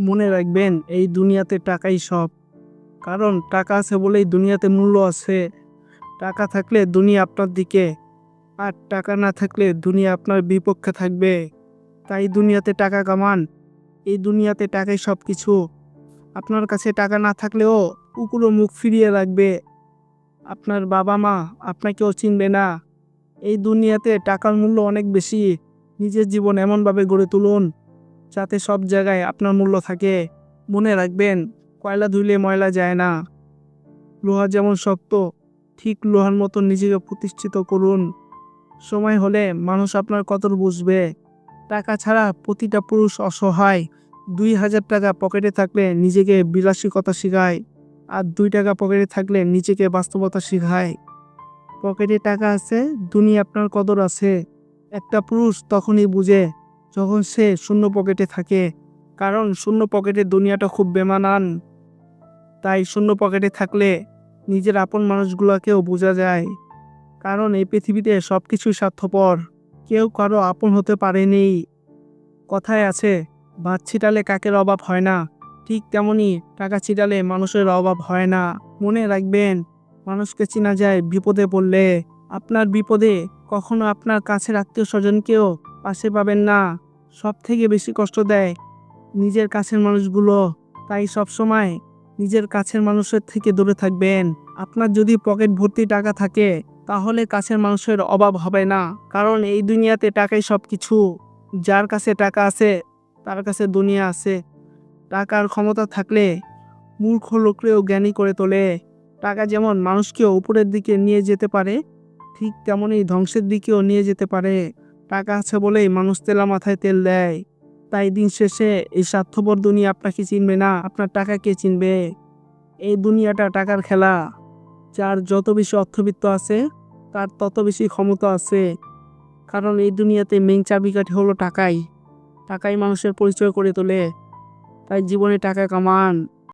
মনে রাখবেন, এই দুনিয়াতে টাকাই সব। কারণ টাকা আছে বলেই দুনিয়াতে মূল্য আছে। টাকা থাকলে দুনিয়া আপনার দিকে, আর টাকা না থাকলে দুনিয়া আপনার বিপক্ষে থাকবে। তাই দুনিয়াতে টাকা কামান। এই দুনিয়াতে টাকাই সব কিছু আপনার কাছে টাকা না থাকলেও কুকুরও মুখ ফিরিয়ে রাখবে। আপনার বাবা মা আপনাকেও চিনবে না। এই দুনিয়াতে টাকার মূল্য অনেক বেশি। নিজের জীবন এমনভাবে গড়ে তুলুন। যাতে সব জায়গায় আপনার মূল্য থাকে। মনে রাখবেন, কয়লা ধুইলে ময়লা যায় না। লোহা যেমন শক্ত, ঠিক লোহার মতো নিজেকে প্রতিষ্ঠিত করুন। সময় হলে মানুষ আপনার কদর বুঝবে। টাকা ছাড়া প্রতিটা পুরুষ অসহায়। দুই হাজার টাকা পকেটে থাকলে নিজেকে বিলাসিকতা শেখায় আর দুই টাকা পকেটে থাকলে নিজেকে বাস্তবতা শেখায়। পকেটে টাকা আছে, দুনিয়া আপনার কদর আছে। একটা পুরুষ তখনই বুঝে যখন সে শূন্য পকেটে থাকে, কারণ শূন্য পকেটে দুনিয়াটা খুব বেমানান। তাই শূন্য পকেটে থাকলে নিজের আপন মানুষগুলোকেও বোঝা যায়, কারণ এই পৃথিবীতে সব কিছুই স্বার্থপর, কেউ কারও আপন হতে পারেনি। কথায় আছে, ভাত ছিটালে কাকের অভাব হয় না, ঠিক তেমনি টাকা ছিটালে মানুষের অভাব হয় না। মনে রাখবেন, মানুষকে চেনা যায় বিপদে পড়লে, আপনার বিপদে কখনো আপনার কাছের আত্মীয় স্বজনকেও পাশে পাবেন না। সব থেকে বেশি কষ্ট দেয় নিজের কাছের মানুষগুলো। তাই সব সময় নিজের কাছের মানুষের থেকে দূরে থাকবেন। আপনার যদি পকেট ভর্তি টাকা থাকে, তাহলে কাছের মানুষের অভাব হবে না। কারণ এই দুনিয়াতে টাকাই সব কিছু যার কাছে টাকা আছে, তার কাছে দুনিয়া আছে। টাকার ক্ষমতা থাকলে মূর্খ লোকরেও জ্ঞানী করে তোলে। টাকা যেমন মানুষকেও উপরের দিকে নিয়ে যেতে পারে, ঠিক তেমনই ধ্বংসের দিকেও নিয়ে যেতে পারে। টাকা আছে বলেই মানুষ তেলা মাথায় তেল দেয়। তাই দিন শেষে এই স্বার্থপর দুনিয়া আপনাকে চিনবে না, আপনার টাকা কে চিনবে? এই দুনিয়াটা টাকার খেলা। যার যত বেশি অর্থবিত্ত আছে, তার তত বেশি ক্ষমতা আছে। কারণ এই দুনিয়াতে মেন চাবিকাঠি হলো টাকাই। টাকাই মানুষের পরিচয় করে তোলে। তাই জীবনে টাকা কামান।